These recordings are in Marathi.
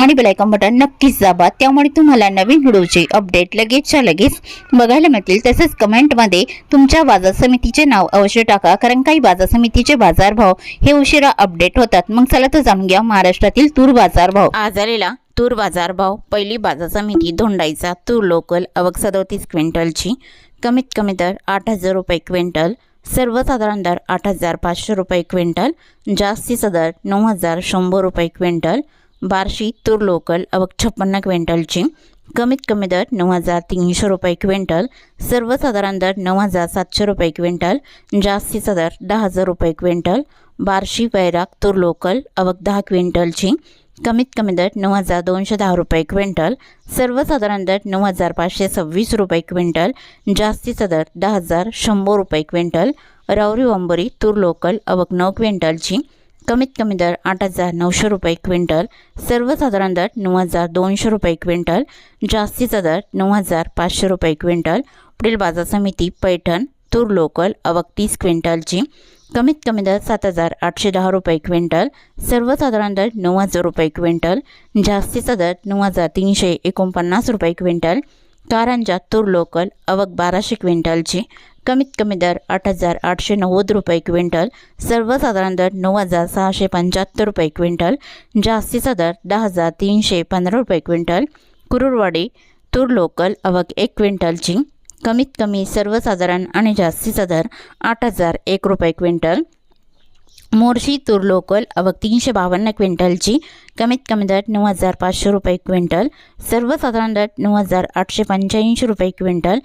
आणि बेलायकॉन बटन नक्कीच दाबा. त्यामुळे तुम्हाला नवीन व्हिडिओचे अपडेट लगेचच्या लगेच बघायला मिळतील. तसेच कमेंटमध्ये तुमच्या बाजार समितीचे नाव अवश्य टाका. कारण काही बाजार समितीचे बाजारभाव हे उशिरा अपडेट होतात. मग चला तर जाणून घ्या महाराष्ट्रातील तूर बाजारभाव आज आलेला तूर बाजारभाव पहिली बाजार समिती धोंडाईचा तूर लोकल अवक सदोतीस क्विंटलची. कमीत कमी दर आठ हजार रुपये क्विंटल. सर्वसाधारण दर आठ हजार पाचशे रुपये क्विंटल. जास्तीचा दर नऊ हजार शंभर रुपये क्विंटल. बार्शी तूर लोकल अवक छप्पन्न क्विंटलची. कमीत कमी दर नऊ हजार तीनशे रुपये क्विंटल. सर्वसाधारण दर नऊ हजार सातशे रुपये क्विंटल. जास्तीचा दर दहा हजार रुपये क्विंटल. बार्शी वैराग तूर लोकल अवक दहा क्विंटलची. कमीत कमी दर नऊ हजार दोनशे दहा रुपये क्विंटल. सर्वसाधारण दर नऊ हजार पाचशे सव्वीस रुपये क्विंटल. जास्तीचा दर दहा हजार शंभर रुपये क्विंटल. रावरी वंबरी तूर लोकल अवक नऊ क्विंटलची. कमीत कमी दर आठ हजार नऊशे रुपये क्विंटल सर्वसाधारण दर नऊ हजार दोनशे रुपये क्विंटल जास्तीचा दर नऊ हजार पाचशे रुपये क्विंटल. पुढील बाजार समिती पैठण तूर लोकल अवक तीस क्विंटलची. कमीत कमी दर सात हजार आठशे दहा रुपये क्विंटल सर्वसाधारण दर नऊ हजार रुपये क्विंटल जास्तीचा दर नऊ हजार तीनशे एकोणपन्नास रुपये क्विंटल. कारंजा तूर लोकल अवक बाराशे क्विंटलची. कमीत कमी दर आठ हजार आठशे नव्वद रुपये क्विंटल सर्वसाधारण दर नऊ हजार सहाशे पंच्याहत्तर रुपये क्विंटल जास्तीचा दर दहा हजार तीनशे पंधरा रुपये क्विंटल कुरुरवाडी तूर लोकल अवक एक क्विंटलची कमीत कमी सर्वसाधारण आणि जास्तीचा दर आठ हजार एक रुपये क्विंटल मोर्शी तूर लोकल अवक तीनशे बावन्न क्विंटलची कमीत कमी दर नऊ हजार पाचशे रुपये क्विंटल सर्वसाधारण दर नऊ हजार आठशे पंच्याऐंशी रुपये क्विंटल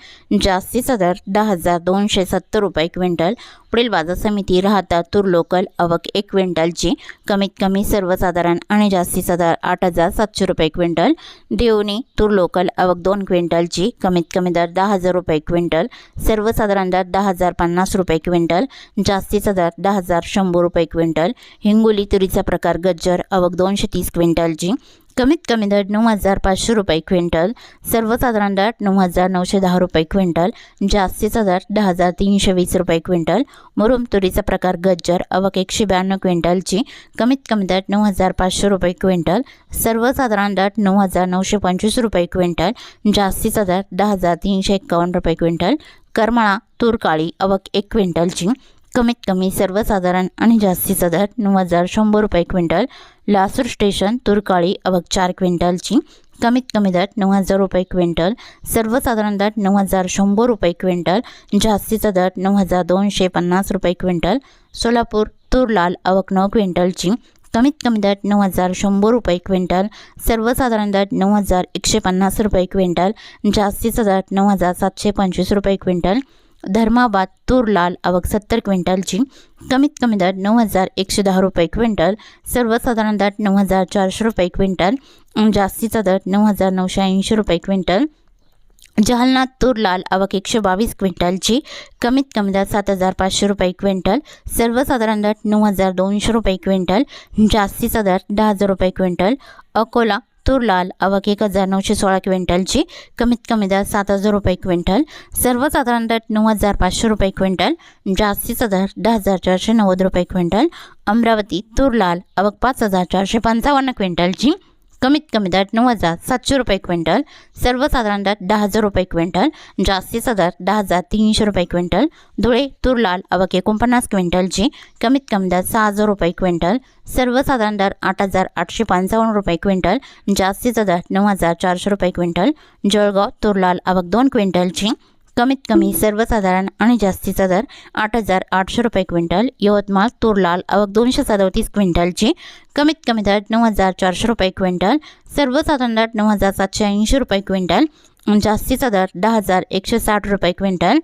जास्तीचा दर दहा हजार दोनशे सत्तर रुपये क्विंटल. पुढील बाजार समिती राहता तूर लोकल अवक एक क्विंटलची कमीत कमी सर्वसाधारण आणि जास्तीचा दर आठ हजार सातशे रुपये क्विंटल. देवणी तूर लोकल अवक दोन क्विंटलची कमीत कमी दर दहा हजार रुपये क्विंटल सर्वसाधारण दर दहा हजार पन्नास रुपये क्विंटल जास्तीचा दर दहा हजार शंभर रुपये क्विंटल. हिंगोली तुरीचा प्रकार गज्जर अवक दोनशे तीस क्विंटलची कमीत कमी दर नऊ हजार पाचशे रुपये क्विंटल. सर्वसाधारण दर नऊ हजार नऊशे दहा रुपये क्विंटल. जास्तीचा दर दहा हजार तीनशे वीस रुपये क्विंटल. मुरुम तुरीचा प्रकार गज्जर अवक एकशे ब्याण्णव क्विंटलची कमीत कमी दर नऊ हजार पाचशे रुपये क्विंटल. सर्वसाधारण दर नऊ हजार नऊशे पंचवीस रुपये क्विंटल. जास्तीचा दर दहा हजार तीनशे एक्कावन्न रुपये क्विंटल. करमाळा तूर काळी अवक एक क्विंटलची कमीत कमी सर्वसाधारण आणि जास्तीचा दर नऊ हजार शंभर रुपये क्विंटल. लासूर स्टेशन तुरकाळी अवक चार क्विंटलची कमीत कमी दर नऊ हजार रुपये क्विंटल. सर्वसाधारण दर नऊ हजार शंभर रुपये क्विंटल. जास्तीचा दर नऊ हजार दोनशे पन्नास रुपये क्विंटल. सोलापूर तूर लाल अवक नऊ क्विंटलची कमीत कमी दर नऊ हजार शंभर रुपये क्विंटल. सर्वसाधारण दर नऊ हजार एकशे पन्नास रुपये क्विंटल. जास्तीचा दर नऊ हजार सातशे पंचवीस रुपये क्विंटल. धर्माबाद तूर लाल आवक सत्तर क्विंटलची. कमीत कमी दर नऊ हजार एकशे दहा रुपये क्विंटल. सर्वसाधारण दर नऊ हजार चारशे रुपये क्विंटल. जास्तीचा दर नऊ हजार नऊशे ऐंशी रुपये क्विंटल. जालना तूर लाल आवक एकशे बावीस क्विंटलची. कमीत कमी दर सात हजार पाचशे रुपये क्विंटल. सर्वसाधारण दर नऊ हजार दोनशे रुपये क्विंटल. जास्तीचा दर दहा हजार रुपये क्विंटल. अकोला तूर लाल अवक एक हजार नऊशे सोळा क्विंटलची कमीत कमी दर सात हजार रुपये क्विंटल. सर्वसाधारण दर नऊ हजार पाचशे रुपये क्विंटल. जास्तीचा दर दहा हजार चारशे नव्वद रुपये क्विंटल. अमरावती तूर लाल अवक पाच हजार चारशे पंचावन्न क्विंटलची. कमीत कमी दर नऊ हजार सातशे रुपये क्विंटल सर्वसाधारण दर दहा हजार रुपये क्विंटल जास्तीचा दर दहा हजार तीनशे रुपये क्विंटल धुळे तुरलाल अवक एकोणपन्नास क्विंटलची कमीत कमी दर सहा हजार रुपये क्विंटल सर्वसाधारण दर आठ हजार आठशे पंचावन्न रुपये क्विंटल जास्तीचा दर नऊ हजार चारशे रुपये क्विंटल जळगाव तुरलाल अवक दोन क्विंटलची कमीत कमी सर्वसाधारण आणि जास्तीचा दर आठ हजार आठशे रुपये क्विंटल यवतमाळ तूर लाल दोनशे सदोतीस क्विंटलची कमीत कमी दर नऊ हजार चारशे रुपये क्विंटल सर्वसाधारण दर नऊ हजार सातशे ऐंशी रुपये क्विंटल जास्तीचा दर दहा हजार एकशे साठ रुपये क्विंटल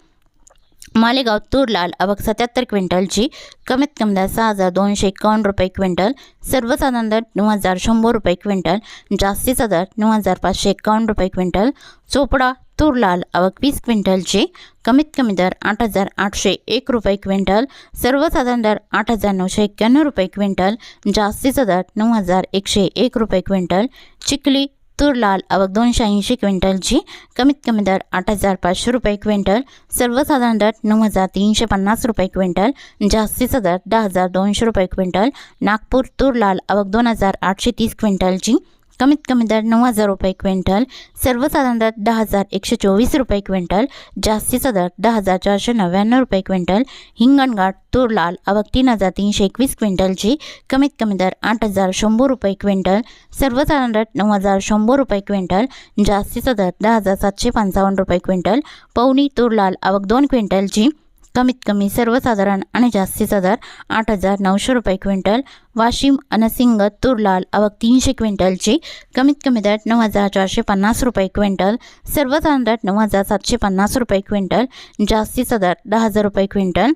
मालेगाव तूर लाल आवक सत्याहत्तर क्विंटलची कमीत कमी दर सहा हजार दोनशे एकावन्न रुपये क्विंटल सर्वसाधारण दर नऊ हजार शंभर रुपये क्विंटल जास्तीचा दर नऊ हजार पाचशे एकावन्न रुपये क्विंटल चोपडा तूर लाल आवक वीस क्विंटलची कमीत कमी दर आठ हजार आठशे एक रुपये क्विंटल सर्वसाधारण दर आठ हजार नऊशे एक्क्याण्णव रुपये क्विंटल जास्तीचा दर नऊ हजार एकशे एक रुपये क्विंटल चिखली तूर लाल आवक दोनशे ऐंशी क्विंटलची. कमीत कमी दर आठ हजार पाचशे रुपये क्विंटल. सर्वसाधारण दर नऊ हजार तीनशे पन्नास रुपये क्विंटल. जास्तीचा दर दहा हजार दोनशे रुपये क्विंटल. नागपूर तूर लाल आवक दोन हजार आठशे तीस क्विंटलची. कमीत कमी दर नऊ हजार रुपये क्विंटल सर्वसाधारण दर दहा हजार एकशे चोवीस रुपये क्विंटल जास्तीचा दर दहा हजार चारशे नव्याण्णव रुपये क्विंटल हिंगणघाट तूर लाल आवक तीन हजार तीनशे एकवीस क्विंटलची कमीत कमी दर आठ हजार शंभर रुपये क्विंटल सर्वसाधारण दर नऊ हजार शंभर रुपये क्विंटल जास्तीचा दर दहा हजार सातशे पंचावन्न रुपये क्विंटल पवनी तूर लाल आवक दोन क्विंटलची कमीत कमी सर्वसाधारण आणि जास्तीचा दर आठ हजार नऊशे रुपये क्विंटल वाशिम अनसिंग तूर लाल आवक तीनशे क्विंटलची कमीत कमी दर नऊ हजार चारशे पन्नास रुपये क्विंटल सर्वसाधारण दर नऊ हजार सातशे पन्नास रुपये क्विंटल जास्तीचा दर दहा हजार रुपये क्विंटल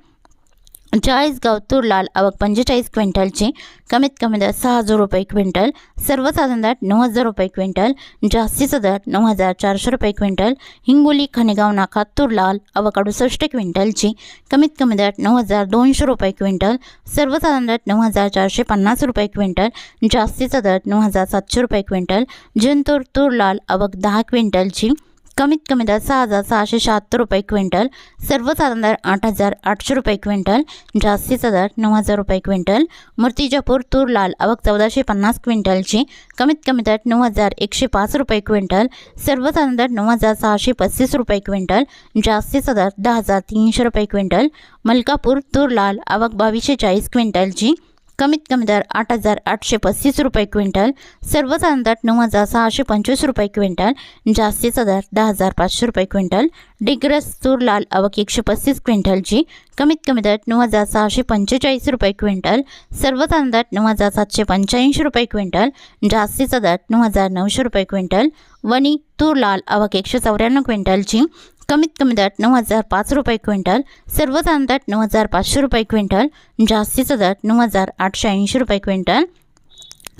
चाळीसगाव तूर लाल आवक पंचेचाळीस क्विंटलची. कमीत कमी दर सहा हजार रुपये क्विंटल. सर्वसाधारण दर नऊ हजार रुपये क्विंटल. जास्तीचा दर नऊ हजार चारशे रुपये क्विंटल. हिंगोली खनेगाव नाका तूर लाल आवक अडुसष्ट क्विंटलची. कमीत कमी दर नऊ हजार दोनशे रुपये क्विंटल. सर्वसाधारण दर नऊ हजार चारशे पन्नास रुपये क्विंटल. जास्तीचा दर नऊ हजार सातशे रुपये क्विंटल. जिंतूर तूर लाल आवक दहा क्विंटलची. कमीत कमी दर सहा हजार सहाशे शहात्तर रुपये क्विंटल सर्वसाधारण दर आठ हजार आठशे रुपये क्विंटल जास्तीचा दर नऊ हजार रुपये क्विंटल मूर्तिजापूर तूर लाल आवक चौदाशे पन्नास क्विंटलची कमीत कमी दर नऊ हजार एकशे पाच रुपये क्विंटल सर्वसाधारण दर नऊ हजार सहाशे पस्तीस रुपये क्विंटल जास्तीचा दर दहा हजार तीनशे रुपये क्विंटल मलकापूर तूर लाल आवक बावीसशे चाळीस क्विंटलची कमीत कमी दर आठ हजार आठशे पस्तीस रुपये क्विंटल सर्वसाधारण दर नऊ हजार सहाशे पंचवीस रुपये क्विंटल जास्तीचा दर दहा हजार पाचशे रुपये क्विंटल डिग्रस तूर लाल आवक एकशे पस्तीस क्विंटलची कमीत कमी दर नऊ हजार सहाशे पंचेचाळीस रुपये क्विंटल सर्वसाधारण दर नऊ हजार सातशे पंच्याऐंशी रुपये क्विंटल जास्तीचा दर नऊ हजार नऊशे रुपये क्विंटल वणी तूर लाल आवक एकशे चौऱ्याण्णव क्विंटलची कमीत कमी दर नऊ हजार पाच रुपये क्विंटल सर्वसाधारण दर नऊ हजार पाचशे रुपये क्विंटल जास्तीचा दर नऊ हजार आठशे ऐंशी रुपये क्विंटल.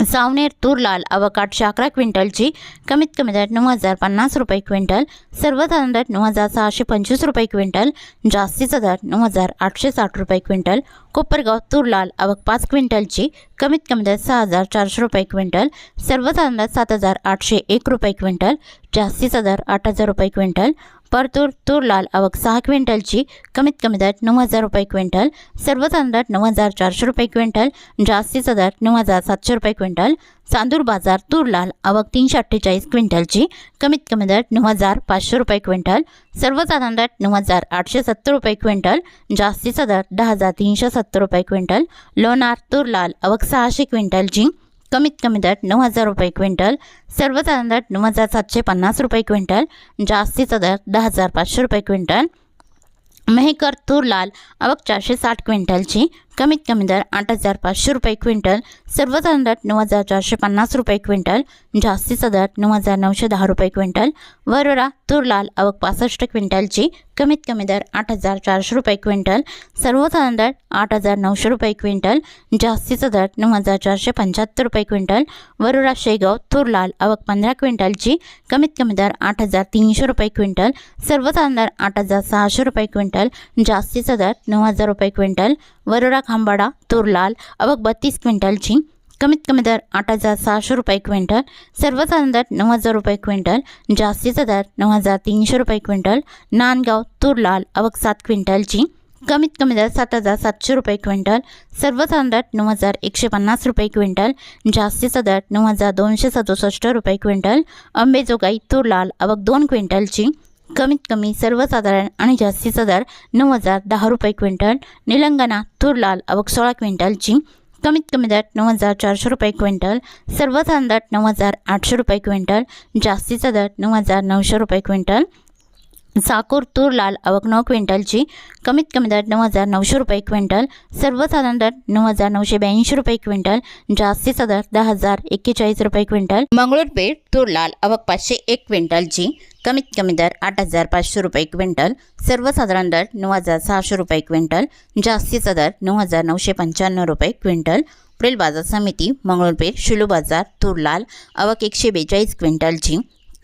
सावनेर तूर लाल आवक आठशे अकरा क्विंटलची कमीत कमी दर नऊ हजार पन्नास रुपये क्विंटल सर्वसाधारण दर नऊ हजार सहाशे पंचवीस रुपये क्विंटल जास्तीचा दर नऊ हजार आठशे साठ रुपये क्विंटल. कोपरगाव तूर लाल आवक पाच क्विंटलची कमीत कमी दर सहा हजार चारशे रुपये क्विंटल सर्वसाधारण दर सात हजार आठशे एक रुपये क्विंटल जास्तीचा दर आठ हजार रुपये क्विंटल. परतूर तूर लाल आवक सहा क्विंटलची कमीत कमी दर नऊ हजार रुपये क्विंटल सर्वसाधारण दर नऊ हजार चारशे रुपये क्विंटल जास्तीचा दर नऊ हजार सातशे रुपये क्विंटल चांदूर बाजार तूर लाल आवक तीनशे अठ्ठेचाळीस क्विंटलची कमीत कमी दर नऊ हजार पाचशे रुपये क्विंटल सर्वसाधारण दर नऊ हजार आठशे सत्तर रुपये क्विंटल जास्तीचा दर दहा हजार तीनशे सत्तर रुपये क्विंटल लोणार तूर लाल आवक सहाशे क्विंटलची कमीत कमी दर नऊ हजार रुपये क्विंटल सर्वसाधारण दर नऊ हजार सातशे पन्नास रुपये क्विंटल जास्तीचा दर दहा हजार पाचशे रुपये क्विंटल. मेहकर तूर लाल आवक चारशे साठ क्विंटलची कमीत कमी दर आठ हजार पाचशे रुपये क्विंटल सर्वसाधारण दर नऊ हजार चारशे पन्नास रुपये क्विंटल जास्तीचा दर नऊ हजार नऊशे दहा रुपये क्विंटल वरोरा तूर लाल आवक पासष्ट क्विंटलची कमीत कमी दर आठ हजार चारशे रुपये क्विंटल सर्वसाधारण दर आठ हजार नऊशे रुपये क्विंटल जास्तीचा दर नऊ हजार चारशे पंच्याहत्तर रुपये क्विंटल वरोरा शेगाव तूर लाल आवक पंधरा क्विंटलची कमीत कमी दर आठ हजार तीनशे रुपये क्विंटल सर्वसाधारण दर आठ हजार सहाशे रुपये क्विंटल जास्तीचा दर नऊ हजार रुपये क्विंटल वरोरा आंबाडा तूर लाल अवघ बत्तीस क्विंटलची कमीत कमी दर आठ हजार सहाशे रुपये क्विंटल सर्वसाधारण दर नऊ हजार रुपये क्विंटल जास्तीचा दर नऊ हजार तीनशे रुपये क्विंटल नांदगाव तूर लाल अवघ सात क्विंटलची कमीत कमी दर सात हजार सातशे रुपये क्विंटल सर्वसाधारण दर नऊ हजार एकशे पन्नास रुपये क्विंटल जास्तीचा दर नऊ हजार दोनशे सदुसष्ट रुपये क्विंटल अंबेजोगाई तूर लाल अवघ दोन क्विंटलची कमीत कमी सर्वसाधारण आणि जास्तीचा दर नऊ हजार दहा रुपये क्विंटल निलंगणा तूर लाल आवक सोळा क्विंटलची कमीत कमी दर नऊ हजार चारशे रुपये क्विंटल सर्वसाधारण दर नऊ हजार आठशे रुपये क्विंटल जास्तीचा दर नऊ हजार नऊशे रुपये क्विंटल साकूर तूर लाल आवक नऊ क्विंटलची कमीत कमी दर नऊ हजार नऊशे रुपये क्विंटल सर्वसाधारण दर नऊ हजार नऊशे ब्याऐंशी रुपये क्विंटल जास्तीचा दर दहा हजार एक्केचाळीस रुपये क्विंटल मंगळूरपेठ तूर लाल आवक पाचशे एक क्विंटलची कमीत कमी दर आठ हजार पाचशे रुपये क्विंटल सर्वसाधारण दर नऊ हजार सहाशे रुपये क्विंटल जास्तीचा दर नऊ हजार नऊशे पंच्याण्णव रुपये क्विंटल पुढील बाजार समिती मंगळूरपेठ शिलू बाजार तूर लाल आवक एकशे बेचाळीस क्विंटलची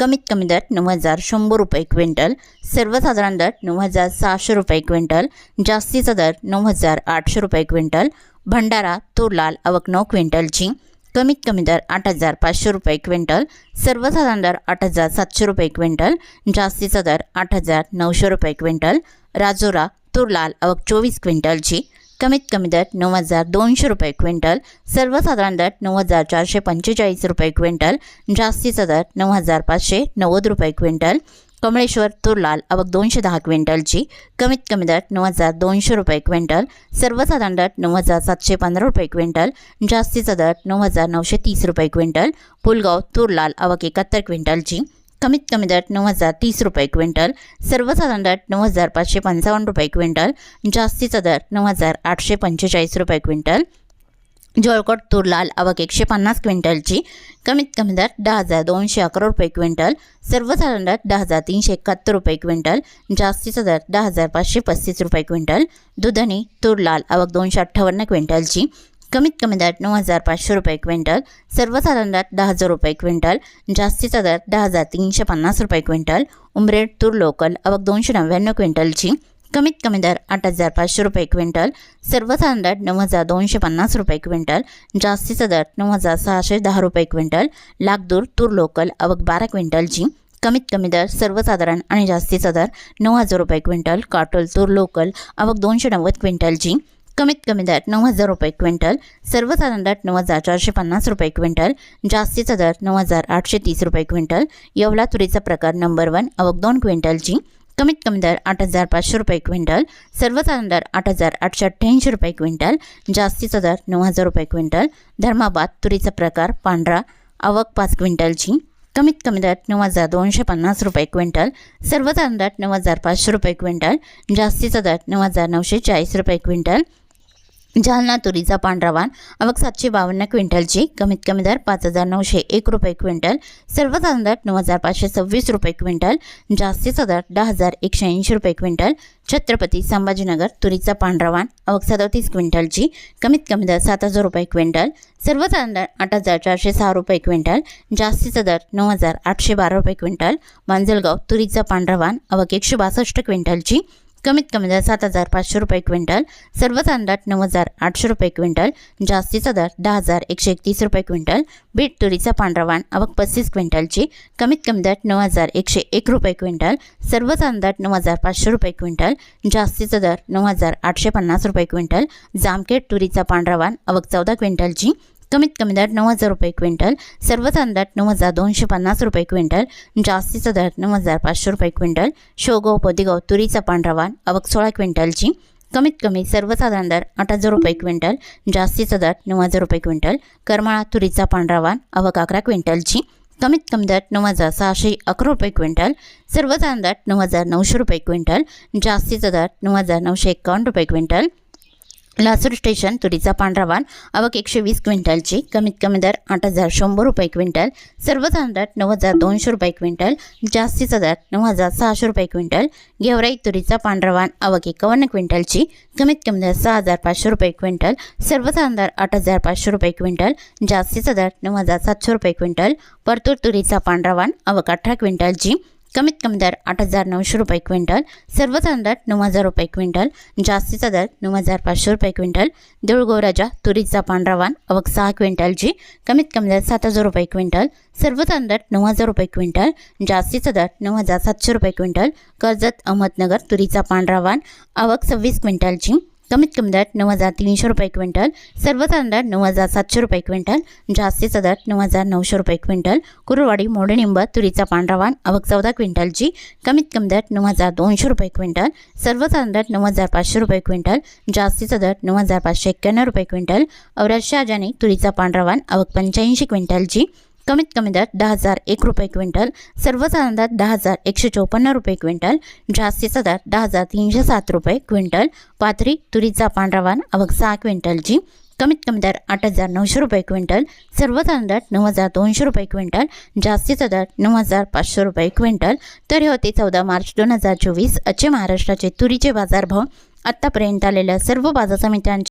कमीत कमी दर नऊ हजार शंभर रुपये क्विंटल सर्वसाधारण दर नऊ हजार सहाशे रुपये क्विंटल जास्तीचा दर नऊ हजार आठशे रुपये क्विंटल भंडारा तूर लाल आवक नऊ क्विंटलची कमीत कमी दर आठ हजार पाचशे रुपये क्विंटल सर्वसाधारण दर आठ हजार सातशे रुपये क्विंटल जास्तीचा दर आठ हजार नऊशे रुपये क्विंटल राजोरा तूर लाल आवक चोवीस क्विंटलची कमीत कमी दर नऊ हजार दोनशे रुपये क्विंटल सर्वसाधारण दर नऊ हजार चारशे पंचेचाळीस रुपये क्विंटल जास्तीचा दर नऊ हजार पाचशे नव्वद रुपये क्विंटल. कमळेश्वर तूर लाल आवक दोनशे दहा क्विंटलची कमीत कमी दर नऊ हजार दोनशे रुपये क्विंटल सर्वसाधारण दर नऊ हजार सातशे पंधरा रुपये क्विंटल जास्तीचा दर नऊ हजार नऊशे तीस रुपये क्विंटल. पुलगाव तूर लाल आवक एकाहत्तर क्विंटलची कमीत कमी दर नऊ हजार तीस रुपये क्विंटल सर्वसाधारण दर नऊ हजार पाचशे पंचावन्न रुपये क्विंटल जास्तीचा दर नऊ हजार आठशे पंचेचाळीस रुपये क्विंटल जळकोट तूर लाल आवक एकशे पन्नास क्विंटलची कमीत कमी दर दहा हजार दोनशे अकरा रुपये क्विंटल सर्वसाधारण दर दहा हजार तीनशे एकाहत्तर रुपये क्विंटल जास्तीचा दर दहा हजार पाचशे पस्तीस रुपये क्विंटल दुधनी तूर लाल आवक दोनशे अठ्ठावन्न क्विंटलची कमीत कमी दर नऊ हजार पाचशे रुपये क्विंटल सर्वसाधारण दरात दहा हजार रुपये क्विंटल जास्तीचा दर दहा हजार तीनशे पन्नास रुपये क्विंटल उमरेड तूर लोकल अवघ दोनशे नव्याण्णव क्विंटलची कमीत कमी दर आठ हजार पाचशे रुपये क्विंटल सर्वसाधारण दर नऊ हजार दोनशे पन्नास रुपये क्विंटल जास्तीचा दर नऊ हजार सहाशे दहा रुपये क्विंटल लाखदूर तूर लोकल आवक बारा क्विंटलची कमीत कमी दर सर्वसाधारण आणि जास्तीचा दर नऊ हजार रुपये क्विंटल काटोल तूर लोकल आवक दोनशे नव्वद क्विंटलची कमीत कमी दर नऊ हजार रुपये क्विंटल सर्वसाधारण दर नऊ हजार चारशे पन्नास रुपये क्विंटल जास्तीचा दर नऊ हजार आठशे तीस रुपये क्विंटल येवला तुरीचा प्रकार नंबर वन आवक दोन क्विंटलची कमीत कमी दर आठ हजार पाचशे रुपये क्विंटल सर्वसाधारण दर आठ हजार आठशे अठ्ठ्याऐंशी रुपये क्विंटल जास्तीचा दर नऊ हजार रुपये क्विंटल धर्माबाद तुरीचा प्रकार पांढरा आवक पाच क्विंटलची कमीत कमी दर नऊ हजार दोनशे पन्नास रुपये क्विंटल सर्वसाधारण दर नऊ हजार पाचशे रुपये क्विंटल जास्तीचा दर नऊ हजार नऊशे चाळीस रुपये क्विंटल जालना तुरीचा पांढरा वाण आवक सातशे बावन्न क्विंटलची कमीत कमी दर पाच हजार नऊशे एक रुपये क्विंटल सर्वसाधारण दर नऊ हजार पाचशे सव्वीस रुपये क्विंटल जास्तीचा दर दहा हजार एकशे ऐंशी रुपये क्विंटल छत्रपती संभाजीनगर तुरीचा पांढरा वाण आवक सदोतीस क्विंटलची कमीत कमी दर सात हजार रुपये क्विंटल सर्वसाधारण दर आठ हजार चारशे सहा रुपये क्विंटल जास्तीचा दर नऊ हजार आठशे बारा रुपये क्विंटल मांजलगाव तुरीचा पांढरा वाण आवक एकशे बासष्ट क्विंटलची कमीत कमी दर सात हजार पाचशे रुपये क्विंटल सर्वसाधारण दर नऊ हजार आठशे रुपये क्विंटल जास्तीचा दर दहा हजार एकशे एकतीस रुपये क्विंटल बीट तुरीचा पांढरा वाण आवक पस्तीस क्विंटलची कमीत कमी दर नऊ हजार एकशे एक रुपये क्विंटल सर्वसाधारण दर नऊ हजार पाचशे रुपये क्विंटल जास्तीचा दर नऊ हजार आठशे पन्नास रुपये क्विंटल जामखेड तुरीचा पांढरा वाण आवक चौदा क्विंटलची कमीत कमी दर नऊ हजार रुपये क्विंटल सर्वसाधारण दर नऊ हजार दोनशे पन्नास रुपये क्विंटल जास्तीचा दर नऊ हजार पाचशे रुपये क्विंटल शोगव पोदिगाव तुरीचा पांढरा वाण सोळा क्विंटलची कमीत कमी सर्वसाधारण दर आठ हजार रुपये क्विंटल जास्तीचा दर नऊ हजार रुपये क्विंटल करमाळा तुरीचा पांढरा वाण आवक अकरा क्विंटलची कमीत कमी दर नऊ हजार सहाशे अकरा रुपये क्विंटल सर्वसाधारण दर नऊ हजार नऊशे रुपये क्विंटल जास्तीचा दर नऊ हजार नऊशे एकावन्न रुपये क्विंटल लासूर स्टेशन तुरीचा पांढरा वाण आवक एकशे वीस क्विंटलची कमीत कमी दर आठ हजार शंभर रुपये क्विंटल सर्वसाधारण दर नऊ हजार दोनशे रुपये क्विंटल जास्तीचा दर नऊ हजार सहाशे रुपये क्विंटल गेवराई तुरीचा पांढरावाण आवक एकावन्न क्विंटलची कमीत कमी दर सहा हजार पाचशे रुपये क्विंटल सर्वसाधारण दर आठ हजार पाचशे रुपये क्विंटल जास्तीचा दर नऊ हजार सातशे रुपये क्विंटल परतूर तुरीचा पांढरा वाण आवक अठरा क्विंटलची कमीत कमी दर आठ हजार नऊशे रुपये क्विंटल सर्वसाधारण दर नऊ हजार रुपये क्विंटल जास्तीचा दर नऊ हजार पाचशे रुपये क्विंटल देऊळगौराजा तुरीचा पांढरा वाण आवक सहा क्विंटलची कमीत कमी दर सात हजार रुपये क्विंटल सर्वसाधारण दर नऊ हजार रुपये क्विंटल जास्तीचा दर नऊ हजार सातशे रुपये क्विंटल कर्जत अहमदनगर तुरीचा पांढरा वाण आवक सव्वीस क्विंटलची कमीत कमी दर नऊ हजार तीनशे रुपये क्विंटल सर्वसाधारण दर नऊ हजार सातशे रुपये क्विंटल जास्तीचा दर नऊ हजार नऊशे रुपये क्विंटल कुरुवाडी मोडेनिंब तुरीचा पांढरा वाण आवक चौदा क्विंटलची कमीत कमी दर नऊ हजार दोनशे रुपये क्विंटल सर्वसाधारण दर नऊ हजार पाचशे रुपये क्विंटल जास्तीचा दर नऊ हजार पाचशे एक्क्याण्णव रुपये क्विंटल औरत शहाजानी तुरीचा पांढरा वाण आवक पंच्याऐंशी क्विंटलची कमीत कमी दर दहा हजार एक रुपये क्विंटल सर्वसाधारण दर दहा हजार एकशे चौपन्न रुपये क्विंटल जास्तीचा दर दहा हजार तीनशे सात रुपये क्विंटल पाथरी तुरीचा पांढरा वाण अवघ सहा क्विंटलची. कमीत कमी दर आठ हजार नऊशे रुपये क्विंटल सर्वसाधारण दर नऊ हजार दोनशे रुपये क्विंटल जास्तीचा दर नऊ हजार पाचशे रुपये क्विंटल. तर हे होते चौदा मार्च दोन हजार चोवीस असे महाराष्ट्राचे तुरीचे बाजारभाव. आत्तापर्यंत आलेल्या सर्व बाजार समित्यांचे